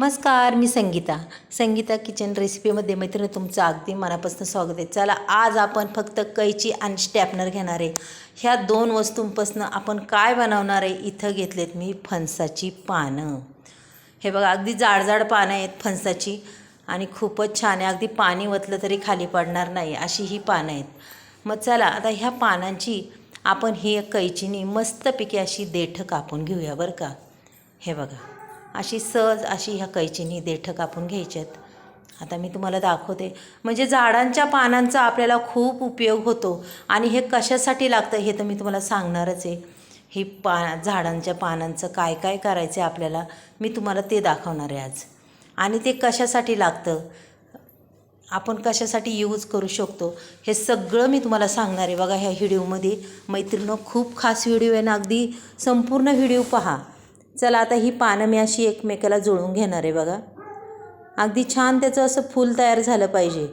नमस्कार मी संगीता. संगीता किचन रेसिपीमध्ये मैत्रिणी तुमचं अगदी मनापासून स्वागत आहे. चला आज आपण फक्त कैची आणि स्टॅपनर घेणार आहे. ह्या दोन वस्तूंपासून आपण काय बनवणार आहे इथं घेतलेत मी फणसाची पानं. हे बघा अगदी जाडजाड पानं आहेत फणसाची आणि खूपच छान आहे. अगदी पाणी वतलं तरी खाली पडणार नाही अशी ही पानं आहेत. मग चला आता ह्या पानांची आपण ही कैचीनी मस्तपैकी अशी देठं कापून घेऊया बरं का? हे बघा. अशी सहज अशी ह्या कैचीनी देठं कापून घ्यायच्यात आता मी तुम्हाला दाखवते. म्हणजे झाडांच्या पानांचा आपल्याला खूप उपयोग होतो. आणि हे कशासाठी लागतं हे तर मी तुम्हाला सांगणारच आहे. ही पा झाडांच्या पानांचं काय काय करायचं आहे आपल्याला मी तुम्हाला ते दाखवणार आहे आज. आणि ते कशासाठी लागतं? आपण कशासाठी यूज करू शकतो? हे सगळं मी तुम्हाला सांगणार आहे. बघा ह्या व्हिडिओमध्ये मैत्रिणं खूप खास व्हिडिओ आहे ना. अगदी संपूर्ण व्हिडिओ पहा. चला आता ही पानं मी अशी एकमेकाला जुळून घेणार आहे बघा. अगदी छान त्याचं असं फूल तयार झालं पाहिजे.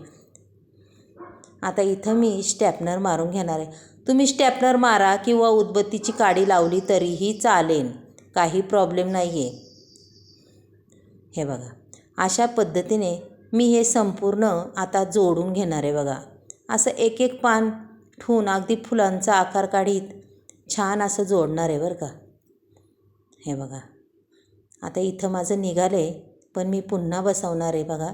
आता इथं मी स्टॅपनर मारून घेणार आहे. तुम्ही स्टॅपनर मारा किंवा उदबत्तीची काडी लावली तरीही चालेल. काही प्रॉब्लेम नाही आहे हे बघा. अशा पद्धतीने मी हे संपूर्ण आता जोडून घेणार आहे बघा. असं एक एक पान ठेवून अगदी फुलांचा आकार काढीत छान असं जोडणार आहे बरं का. हे बघा. आता इथं माझं निघालं आहे पण मी पुन्हा बसवणार आहे बघा.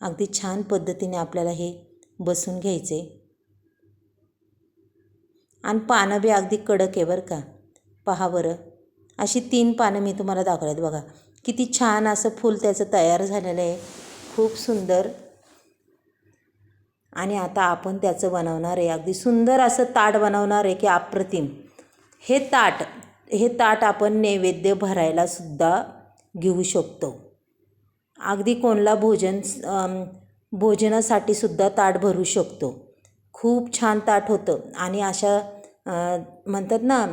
अगदी छान पद्धतीने आपल्याला हे बसून घ्यायचे आणि पानं बी अगदी कडक आहे बरं का. पहा बरं. अशी तीन पानं मी तुम्हाला दाखवल्यात बघा. किती छान असं फूल त्याचं तयार झालेलं आहे. खूप सुंदर. आणि आता आपण त्याचं बनवणार आहे. अगदी सुंदर असं ताट बनवणार आहे की अप्रतिम. हे ताट हे ताट आपण नैवेद्य भरायला सुद्धा घेऊ शकतो. अगदी कोणला भोजन भोजनासाठी सुद्धा ताट भरू शकतो. खूप छान ताट होतं आणि अशा म्हणतात ना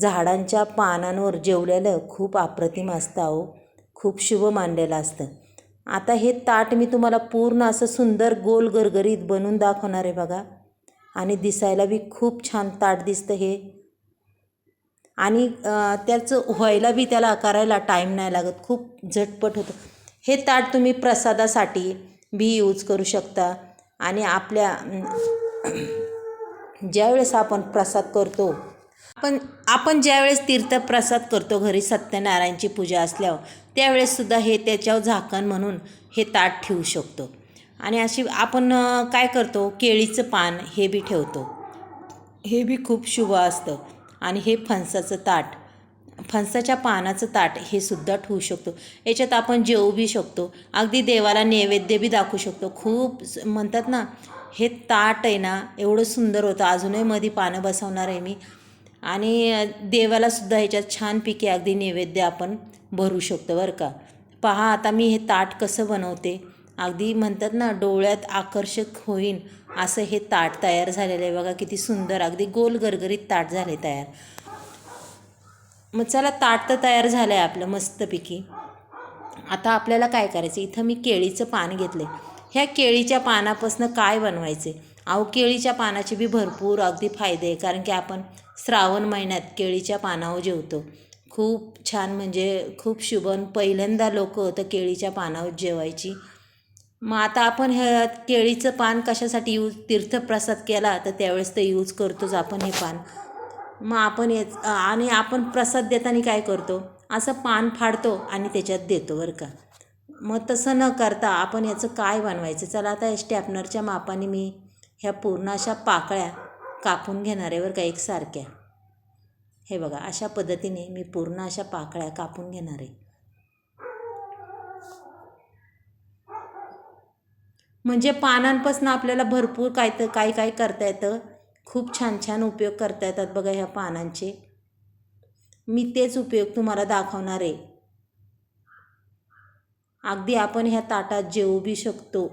झाडांच्या पानांवर जेवलेलं खूप अप्रतिम असतं अहो. खूप शुभ मानलेलं असतं. आता हे ताट मी तुम्हाला पूर्ण असं सुंदर गोल गरगरीत बनवून दाखवणार आहे बघा. आणि दिसायला बी खूप छान ताट दिसतं हे. आणि त्याचं व्हायला बी त्याला करायला टाईम नाही लागत. खूप झटपट होतं. हे ताट तुम्ही प्रसादासाठी बी यूज करू शकता. आणि आपल्या ज्यावेळेस आपण प्रसाद करतो आपण आपण ज्यावेळेस तीर्थप्रसाद करतो घरी सत्यनारायणची पूजा असल्यावर त्यावेळेससुद्धा हे त्याच्यावर झाकण म्हणून हे ताट ठेवू शकतो. आणि अशी आपण काय करतो केळीचं पान हे बी ठेवतो. हे बी खूप शुभ असतं. आणि हे फणसाचं ताट फणसाच्या पानाचं ताट हे सुद्धा ठेवू शकतो. याच्यात आपण जेवू बी शकतो. अगदी देवाला नैवेद्य बी दाखवू शकतो. खूप म्हणतात ना हे ताट आहे ना एवढं सुंदर होतं. अजूनही मध्ये पानं बसवणार आहे मी. आणि देवालासुद्धा ह्याच्यात छान पिके अगदी नैवेद्य आपण भरू शकतो बरं का. पहा आता मी हे ताट कसं बनवते. अगदी म्हणतात ना डोळ्यात आकर्षक होईन. असं हे ताट तयार झालेलं आहे. बघा किती सुंदर अगदी गोल गरगरीत ताट झाले तयार. मग चला ताट तर तयार झालं आहे आपलं मस्तपैकी. आता आपल्याला काय करायचं? इथं मी केळीचं पान घेतलं ह्या केळीच्या पानापासून काय बनवायचे? अहो केळीच्या पानाचे बी भरपूर अगदी फायदे आहे. कारण की आपण श्रावण महिन्यात केळीच्या पानावर जेवतो. खूप छान म्हणजे खूप शुभन पहिल्यांदा लोक तर केळीच्या पानावर जेवायची. मग आता आपण ह्या केळीचं पान कशासाठी यूज तीर्थप्रसाद केला तर त्यावेळेस तर यूज करतोच आपण हे पान. मग आपण हे आणि आपण प्रसाद देताना काय करतो? असं पान फाडतो आणि त्याच्यात देतो बरं का. मग तसं न करता आपण याचं काय बनवायचं? चला आता स्टॅपनरच्या मापाने मी ह्या पूर्ण अशा पाकळ्या कापून घेणार आहे बरं का एकसारख्या. हे बघा अशा पद्धतीने मी पूर्ण अशा पाकळ्या कापून घेणार आहे. म्हणजे पानांपासून आपल्याला भरपूर काय तर काय काय करता येतं. खूप छान छान उपयोग करता येतात बघा ह्या पानांचे. मी तेच उपयोग तुम्हाला दाखवणार आहे. अगदी आपण ह्या ताटात जेवू बी शकतो.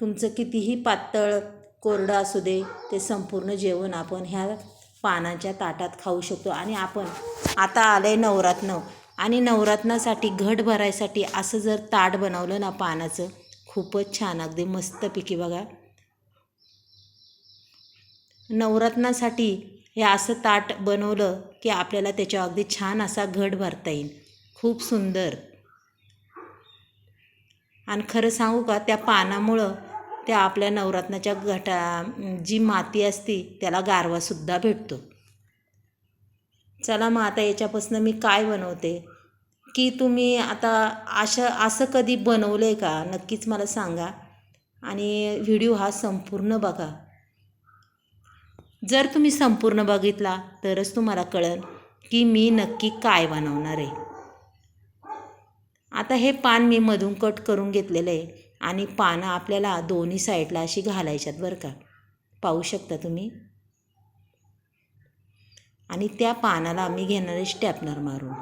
तुमचं कितीही पातळ कोरडं असू दे ते संपूर्ण जेवण आपण ह्या पानांच्या ताटात खाऊ शकतो. आणि आपण आता आलं आहे नवरात्न. आणि नवरात्नासाठी घट भरायसाठी असं जर ताट बनवलं ना पानाचं खूपच छान अगदी मस्तपैकी बघा. नवरत्नासाठी हे असं ताट बनवलं की आपल्याला त्याच्या अगदी छान असा घट भरता येईल. खूप सुंदर. आणि खरं सांगू का त्या पानामुळं त्या आपल्या नवरत्नाच्या घटा जी माती असती त्याला गारवासुद्धा भेटतो. चला मग आता याच्यापासून मी काय बनवते? की तुम्ही आता अशा असं कधी बनवलं आहे का? नक्कीच मला सांगा. आणि व्हिडिओ हा संपूर्ण बघा. जर तुम्ही संपूर्ण बघितला तरच तुम्हाला कळेल की मी नक्की काय बनवणार आहे. आता हे पान मी मधून कट करून घेतलेलं आहे आणि पानं आपल्याला दोन्ही साईडला अशी घालायच्यात बरं का. पाहू शकता तुम्ही? आणि त्या पानाला आम्ही घेणार आहे स्टॅपनर मारून.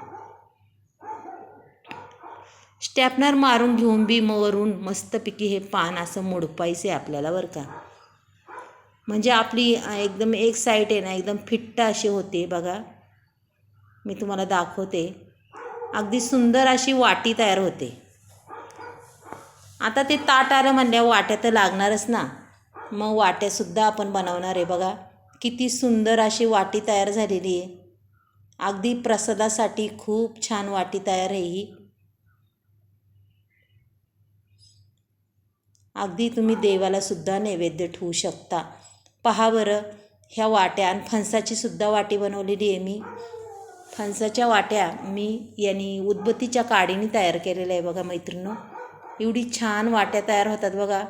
स्टॅपनर मारून घेऊन बी मरून मस्तपैकी हे पान असं मोडपायचं आहे आपल्याला बरं का. म्हणजे आपली एकदम एक साईड आहे ना एकदम फिट्ट अशी होते बघा. मी तुम्हाला दाखवते. अगदी सुंदर अशी वाटी तयार होते. आता ते ताट आलं म्हणल्या वाट्या तर लागणारच ना. मग वाट्यासुद्धा आपण बनवणार आहे बघा. किती सुंदर अशी वाटी तयार झालेली आहे. अगदी प्रसादासाठी खूप छान वाटी तयार आहे ही. अगदी तुम्ही देवाला सुद्धा नैवेद्य ठेवू शकता. पहा बरं ह्या वाट्या आणि फणसाची सुद्धा वाटी बनवलेली आहे मी. फणसाच्या वाट्या मी यांनी उदबत्तीच्या काडीने तयार केलेल्या आहे बघा मैत्रिणी एवढी छान वाट्या तयार होतात बघा.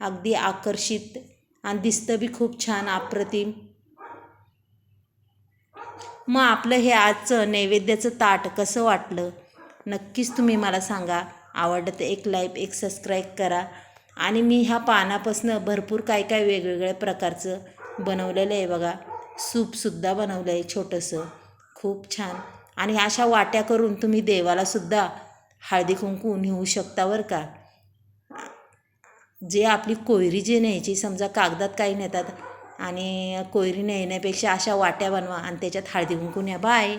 अगदी आकर्षित आणि दिसतं बी खूप छान अप्रतिम. मग आपलं हे आजचं नैवेद्याचं ताट कसं वाटलं? नक्कीच तुम्ही मला सांगा. आवडलं तर एक लाईक एक सबस्क्राईब करा. आणि मी ह्या पानापासनं भरपूर काय काय वेगवेगळ्या प्रकारचं बनवलेलं आहे बघा. सूपसुद्धा बनवलं आहे छोटंसं. खूप छान. आणि अशा वाट्या करून तुम्ही देवालासुद्धा हळदी कुंकू नेऊ शकता बरं का? जे आपली कोयरी जी न्यायची समजा कागदात काही नेतात आणि कोयरी नेण्यापेक्षा अशा वाट्या बनवा आणि त्याच्यात हळदी कुंकू न्या. बाय.